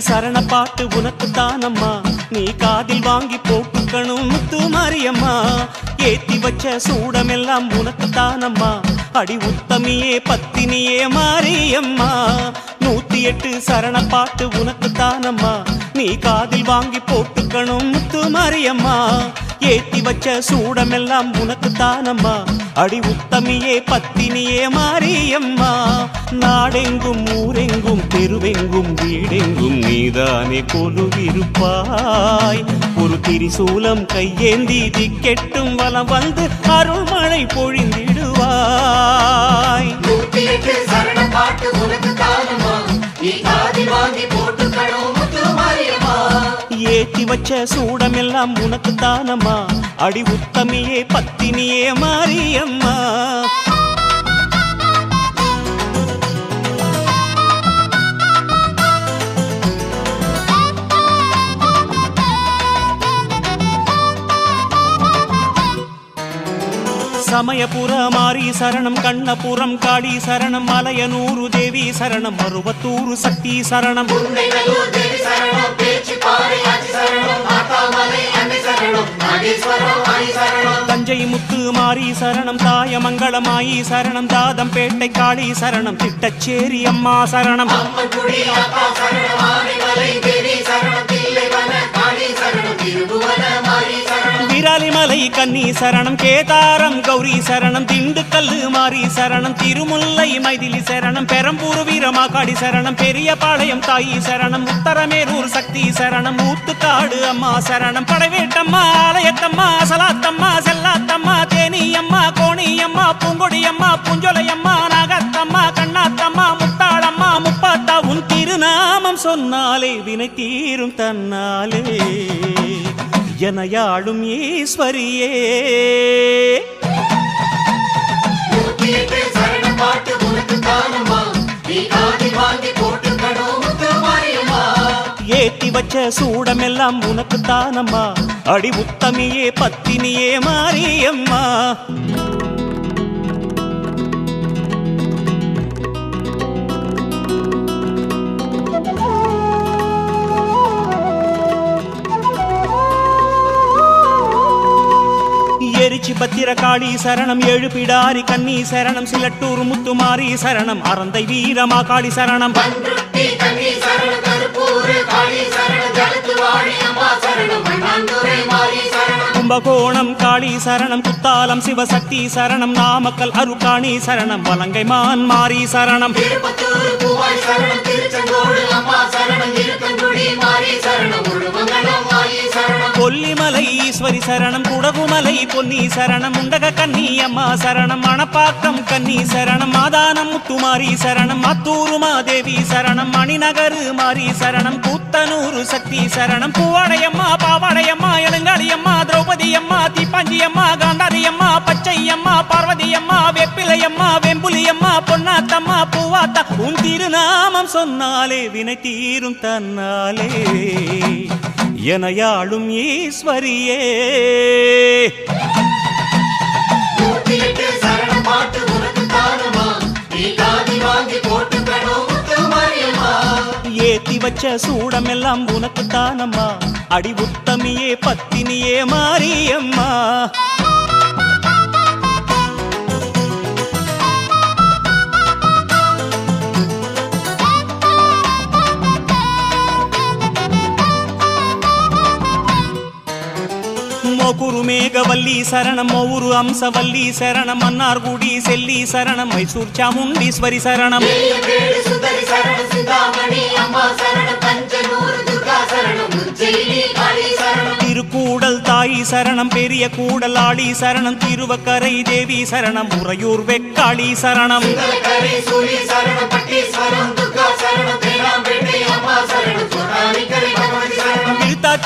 சரண பாட்டு உனக்கு தானம்மா நீ காதில் வாங்கி போட்டுக்கணும் முத்து மாரியம்மா. ஏத்தி வச்ச சூடமெல்லாம் உனக்கு தானம்மா அடி உத்தமியே பத்தினியே மாரியம்மா. நூத்தி எட்டு சரண பாட்டு உனக்கு தானம்மா நீ காதில் வாங்கி போட்டுக்கணும் முத்து மாரியம்மா. ஏத்தி வச்ச சூடமெல்லாம் உனக்கு தானம்மா? அடி உத்தமியே பத்தினியே மாரியம்மா. நாடெங்கும் ஊரெங்கும் தெருவெங்கும் வீடெங்கும் நீதானே கொலுவிருப்பாய். ஒரு திரிசூலம் கையேந்தி திக்கெட்டும் வலம் வந்து அருள்மழை பொழிந்திடுவாய். நூத்தி பாட்டு உனக்கு தானம்மா. நீ காதி ஏத்தி வச்ச சூடமெல்லாம் உனக்கு தானம்மா? அடி உத்தமியே பத்தினியே மாரியம்மா. சமயபுர மாரி சரணம் கண்ணபுரம் காடி சரணம் மலையனூரு தேவி சரணம் மருவத்தூரு சக்தி சரணம். தஞ்சை முத்து மாரி சரணம் தாயமங்கலமாயி சரணம் தாதம்பேட்டை காளி சரணம் திட்டச்சேரி அம்மா சரணம். கன்னி சரணம் கேதாரம் கௌரி சரணம் திண்டுக்கல் மாரி சரணம் திருமுல்லை மைதிலி சரணம் பெரம்பூர் வீரமாகாடி சரணம் பெரியபாளையம் தாயி சரணம் உத்தரமேரூர் சக்தி சரணம் ஊத்துக்காடு அம்மா சரணம் படவேட்டம்மா ஆலயத்தம்மா சலாத்தம்மா செல்லாத்தம்மா தேனியம்மா கோணியம்மா பூங்கொடியம்மா புஞ்சொலையம்மா நாகத்தம்மா கண்ணாத்தம்மா முத்தாளம்மா முப்பாத்தா உன் திருநாமம் சொன்னாலே வினை தீரும் தன்னாலே. எனையாளும் ஈஸ்வரியே. ஏத்தி வச்ச சூடமெல்லாம் உனக்கு தானம்மா? அடி உத்தமியே பத்தினியே மாரியம்மா. எரிச்சி பத்திர காளி சரணம் எழுப்பிடாரி கன்னி சரணம் சிலட்டூர் முத்துமாரி சரணம் அறந்தை வீரமா காளி சரணம். கும்பகோணம் காளி சரணம் குத்தாலம் சிவசக்தி சரணம் நாமக்கல் அருக்காணி சரணம் வலங்கைமான் மாரி சரணம். சரணம் சரணம் குடகுமலை பொன்னி சரணம் உண்டக கன்னி அம்மா சரணம் மணப்பாக்கம் கன்னி சரணம் மாதானம் முத்துமாரி சரணம் மத்தூரு மாதேவி சரணம் மணிநகரு மாரி சரணம் கூத்தனூரு சக்தி சரணம் பூவாடையம்மா பாவாடையம்மா எழுங்காளியம்மா திரௌபதி அம்மா தீப்பாஞ்சி அம்மா காந்தாரி அம்மா பச்சை அம்மா பார்வதி அம்மா வெப்பிலையம்மா வெம்புலியம்மா பொன்னாத்தம்மா பூவாத்தா. உன் திருநாமம் சொன்னாலே வினை தீரும் தன்னாலே. எனையாளும் ஈஸ்வரியே. ஏத்தி வச்ச சூடமெல்லாம் உனக்கு தானம்மா? அடி உத்தமியே பத்தினியே மாரியம்மா. శరణమో కురుమేఘవల్లి శరణమో ఊరు అంశవల్లి శరణం అన్నార్గుడి సెల్లి శరణం మైసూర్ చాముండీశ్వరి శరణం திருக்கூடல் தாயி சரணம் பெரிய கூடலாளி சரணம் திருவக்கரை தேவி சரணம் உறையூர் வெக்காளி சரணம்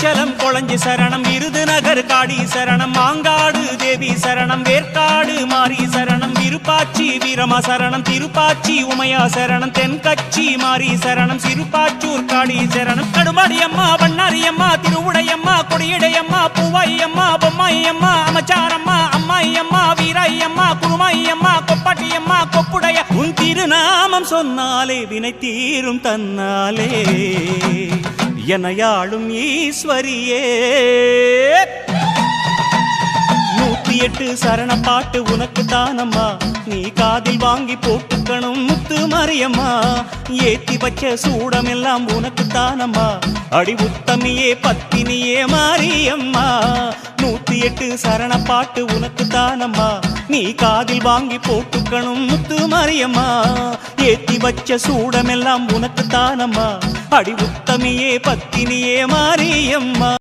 சரணம் கொளஞ்சி சரணம் விருதுநகர் காடி சரணம் மாங்காடு தேவி சரணம் வேற்காடு மாரி சரணம் விருப்பாச்சி வீரமா சரணம் திருப்பாச்சி உமையா சரணம் தென்கச்சி மாரி சரணம் சிறுபாச்சூர் காடி சரணம். கடுமாடியம்மா பண்ணாரியம்மா திருவுடையம்மா கொடியடையம்மா பூவாயம்மா பொம்மாயம்மா அமைச்சாரம்மா அம்மாயம்மா வீராயம்மா குருமாயம்மா கொப்பாட்டியம்மா கொப்புடைய. உன் திருநாமம் சொன்னாலே வினை தீரும் தன்னாலே. எனையாளும் ஈஸ்வரியே. நூத்தி எட்டு சரண பாட்டு உனக்கு தானம்மா. நீ காதில் வாங்கி போட்டுக்கணும் முத்து மாரியம்மா. ஏத்தி வச்ச சூடமெல்லாம் உனக்கு தானம்மா. அடி உத்தமியே பத்தினியே மாரியம்மா. நூத்தி எட்டு சரண பாட்டு உனக்கு தானம்மா. நீ காதில் வாங்கி போட்டுக்கணும் முத்து மரியம்மா. ஏத்தி வச்ச சூடமெல்லாம் உனக்கு தானம்மா. அடி உத்தமியே பத்தினியே மாரியம்மா.